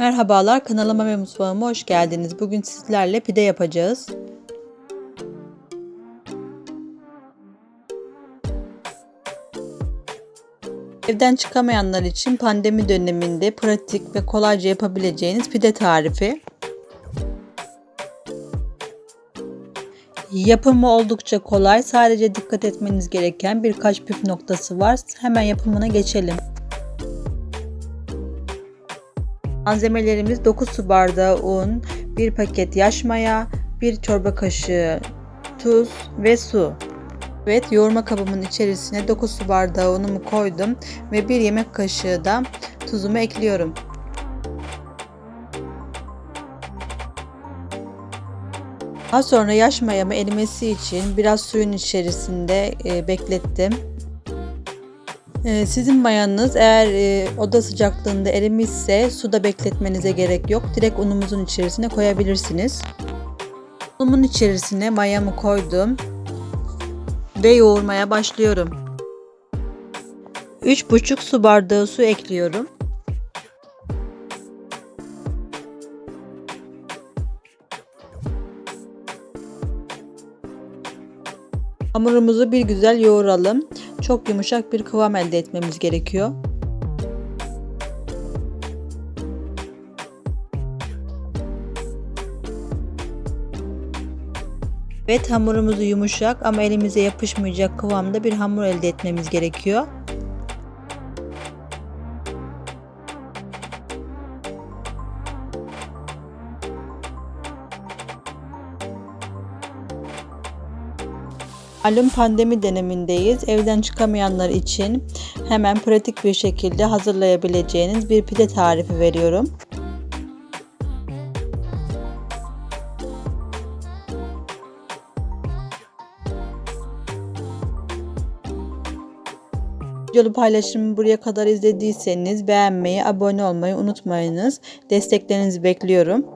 Merhabalar kanalıma ve mutfağıma hoş geldiniz. Bugün sizlerle pide yapacağız. Evden çıkamayanlar için pandemi döneminde pratik ve kolayca yapabileceğiniz pide tarifi. Yapımı oldukça kolay. Sadece dikkat etmeniz gereken birkaç püf noktası var. Hemen yapımına geçelim. Malzemelerimiz 9 su bardağı un, 1 paket yaş maya, 1 çorba kaşığı tuz ve su. Evet yoğurma kabımın içerisine 9 su bardağı unumu koydum ve 1 yemek kaşığı da tuzumu ekliyorum. Daha sonra yaş mayamı erimesi için biraz suyun içerisinde e, beklettim. E, sizin mayanız eğer e, oda sıcaklığında erimişse suda bekletmenize gerek yok. Direkt unumuzun içerisine koyabilirsiniz. Unumun içerisine mayamı koydum ve yoğurmaya başlıyorum. 3,5 su bardağı su ekliyorum. Hamurumuzu bir güzel yoğuralım. Çok yumuşak bir kıvam elde etmemiz gerekiyor. Evet hamurumuzu yumuşak ama elimize yapışmayacak kıvamda bir hamur elde etmemiz gerekiyor. Malum pandemi dönemindeyiz. Evden çıkamayanlar için hemen pratik bir şekilde hazırlayabileceğiniz bir pide tarifi veriyorum. Videolu paylaşımı buraya kadar izlediyseniz beğenmeyi, abone olmayı unutmayınız. Desteklerinizi bekliyorum.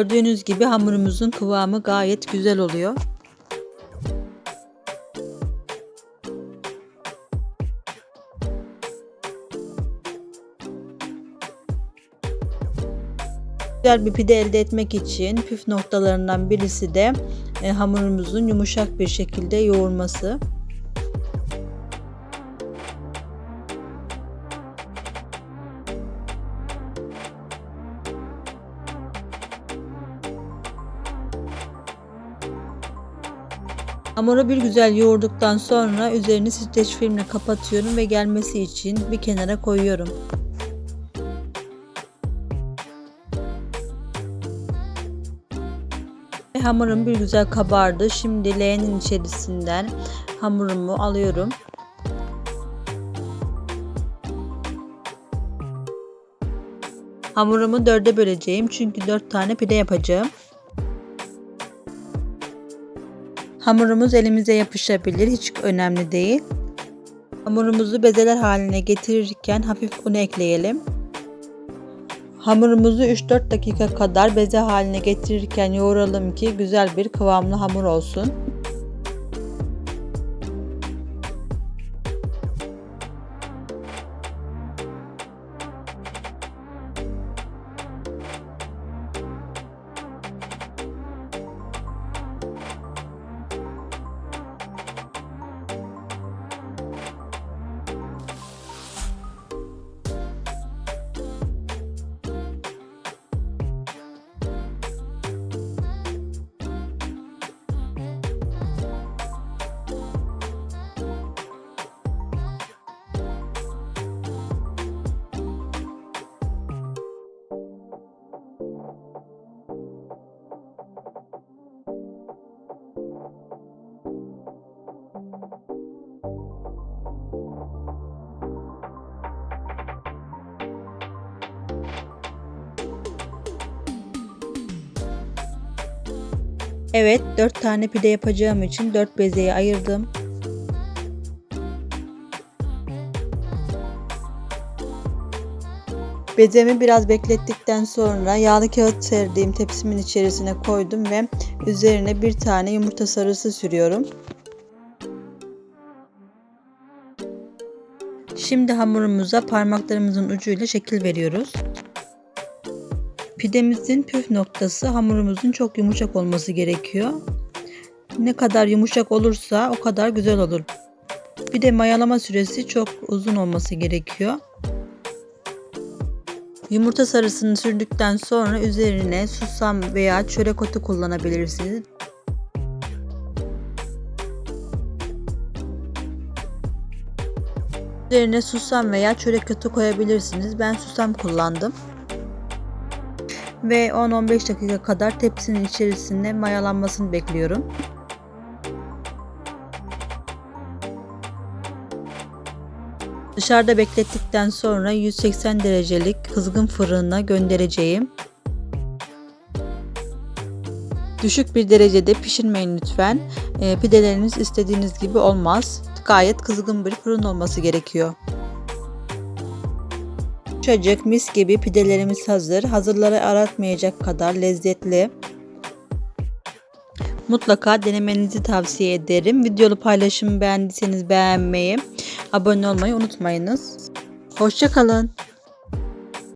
Gördüğünüz gibi hamurumuzun kıvamı gayet güzel oluyor. Güzel bir pide elde etmek için püf noktalarından birisi de e, hamurumuzun yumuşak bir şekilde yoğurması. Hamuru bir güzel yoğurduktan sonra üzerini streç filmle kapatıyorum ve gelmesi için bir kenara koyuyorum. Hamurum bir güzel kabardı. Şimdi leğenin içerisinden hamurumu alıyorum. Hamurumu dörde böleceğim çünkü dört tane pide yapacağım. Hamurumuz elimize yapışabilir. Hiç önemli değil. Hamurumuzu bezeler haline getirirken hafif un ekleyelim. Hamurumuzu 3-4 dakika kadar beze haline getirirken yoğuralım ki güzel bir kıvamlı hamur olsun. Evet 4 tane pide yapacağım için 4 bezeyi ayırdım. Bezemi biraz beklettikten sonra yağlı kağıt serdiğim tepsimin içerisine koydum ve üzerine bir tane yumurta sarısı sürüyorum. Şimdi hamurumuza parmaklarımızın ucuyla şekil veriyoruz. Pidemizin püf noktası hamurumuzun çok yumuşak olması gerekiyor. Ne kadar yumuşak olursa o kadar güzel olur. Bir de mayalama süresi çok uzun olması gerekiyor. Yumurta sarısını sürdükten sonra üzerine susam veya çörek otu kullanabilirsiniz. Üzerine susam veya çörek otu koyabilirsiniz. Ben susam kullandım. Ve 10-15 dakika kadar tepsinin içerisinde mayalanmasını bekliyorum. Dışarıda beklettikten sonra 180 derecelik kızgın fırına göndereceğim. Düşük bir derecede pişirmeyin lütfen. E, pideleriniz istediğiniz gibi olmaz. Gayet kızgın bir fırın olması gerekiyor. Yumuşacık mis gibi pidelerimiz hazır. Hazırları aratmayacak kadar lezzetli. Mutlaka denemenizi tavsiye ederim. Videolu paylaşımı beğendiyseniz beğenmeyi, abone olmayı unutmayınız. Hoşçakalın.